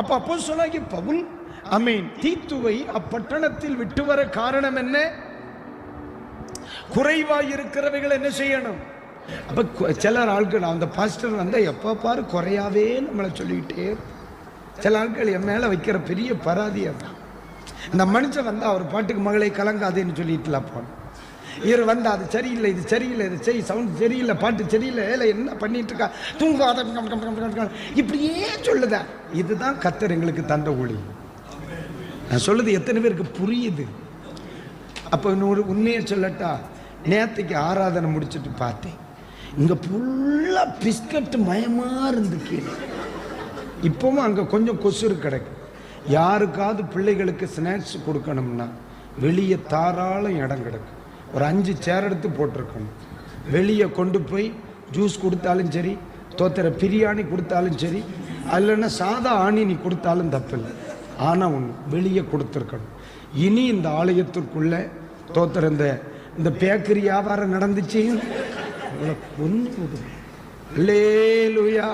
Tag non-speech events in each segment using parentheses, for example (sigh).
அப்ப அப்போ சொன்னாங்க பவுல் அமீன். தீத்துவை அப்பட்டணத்தில் விட்டு வர காரணம் என்ன? குறைவாக இருக்கிறவைகள் என்ன செய்யணும்? அப்ப சில சிலர் ஆட்கள் அந்த பாஸ்டர் வந்தால் எப்ப பாரு குறையாவே நம்மளை சொல்லிக்கிட்டே சில ஆட்கள் என் மேல வைக்கிற பெரிய பராதியை அதான் இந்த மனுஷன் வந்தால் அவர் பாட்டுக்கு மகளை கலங்காதேன்னு சொல்லிட்டுலாம் போனோம் இவர் வந்து அது சரியில்லை இது சரியில்லை இது செய் சவுண்ட் சரியில்லை பாட்டு சரியில்லை ஏல என்ன பண்ணிட்டு இருக்கா? தூங்காத கம், கம், இப்படியே சொல்லுதா? இதுதான் கத்தர் எங்களுக்கு தந்த ஒளி. நான் சொல்லுது எத்தனை பேருக்கு புரியுது? அப்போ இன்னொரு உண்மையை சொல்லட்டா? நேற்றுக்கு ஆராதனை முடிச்சுட்டு பார்த்தேன். இங்கே ஃபுல்லாக பிஸ்கட் மயமாக இருந்து கீழே. இப்போவும் அங்கே கொஞ்சம் கொசுறு கிடக்கு. யாருக்காவது பிள்ளைகளுக்கு ஸ்நாக்ஸ் கொடுக்கணும்னா வெளியே தாராளம் இடம் கிடக்கும் ஒரு அஞ்சு சேர் எடுத்து போட்டிருக்கணும். வெளியே கொண்டு போய் ஜூஸ் கொடுத்தாலும் சரி தோத்திர பிரியாணி கொடுத்தாலும் சரி இல்லைன்னா சாதா ஆணி நீ கொடுத்தாலும் தப்பில்லை. ஆனால் ஒன்று வெளியே கொடுத்துருக்கணும். இனி இந்த ஆலயத்திற்குள்ளே தோத்திர இந்த இந்த பேக்கரி வியாபாரம் நடந்துச்சு. உங்களை கொன்னு லூயா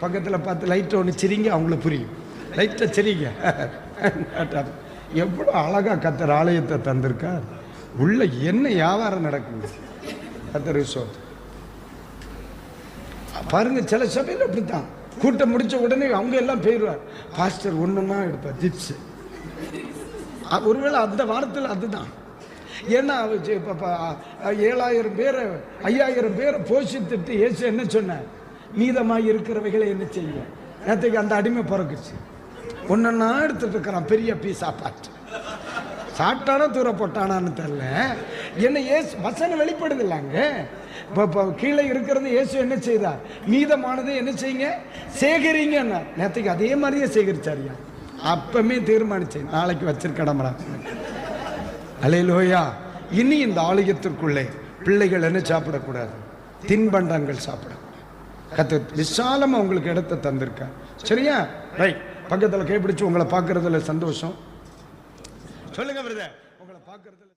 பக்கத்தில் பார்த்து லைட்டை ஒன்று சிரிங்க அவங்களுக்கு புரியும். லைட்டை சிரிங்க. (laughs) எவ்வளோ அழகாக கத்துற ஆலயத்தை தந்திருக்கார். உள்ள என்ன வியாபாரம் நடக்குது? கத்தர் ரிசோர்ட் பாருங்க சில சபையில் அப்படித்தான். கூட்டம் முடிச்ச உடனே அவங்க எல்லாம் போயிடுவார். பாஸ்டர் ஒன்றுமா எடுப்பார் ஜிப்ஸ். ஒருவேளை அந்த வாரத்தில் அதுதான். ஏன்னா அவ ஏழாயிரம் பேரை ஐயாயிரம் பேரை போஷித்துட்டு ஏசு என்ன சொன்னார்? மீதமாக இருக்கிறவைகளை என்ன செய்ய நேற்றுக்கு அந்த அடிமை பிறக்குச்சு. ஒன்றா எடுத்துட்டு இருக்கிறான் பெரிய பீஸா பாட்டு சாப்பிட்டானா தூர போட்டானான்னு தெரில என்ன ஏசு வசனம் வெளிப்படுது இல்லைங்க இப்போ கீழே இருக்கிறது இயேசு என்ன செய்தார்? மீதமானது என்ன செய்யுங்க? சேகரிங்கன்னா நேற்றுக்கு அதே மாதிரியே சேகரிச்சாரியா? அப்பமே தீர்மானிச்சேன். நாளைக்கு வச்சிருக்கடமரா அலையிலோயா. இனி இந்த ஆலயத்திற்குள்ளே பிள்ளைகள் என்ன சாப்பிடக்கூடாது? தின்பண்டங்கள் சாப்பிடக்கூடாது. கத்து விசாலமாக உங்களுக்கு இடத்த தந்திருக்க சரியா? ரைட். பக்கத்தில் கைப்பிடிச்சு உங்களை பார்க்கறதுல சந்தோஷம். சொல்லுங்க பிரதர் உங்களை பார்க்கறதுல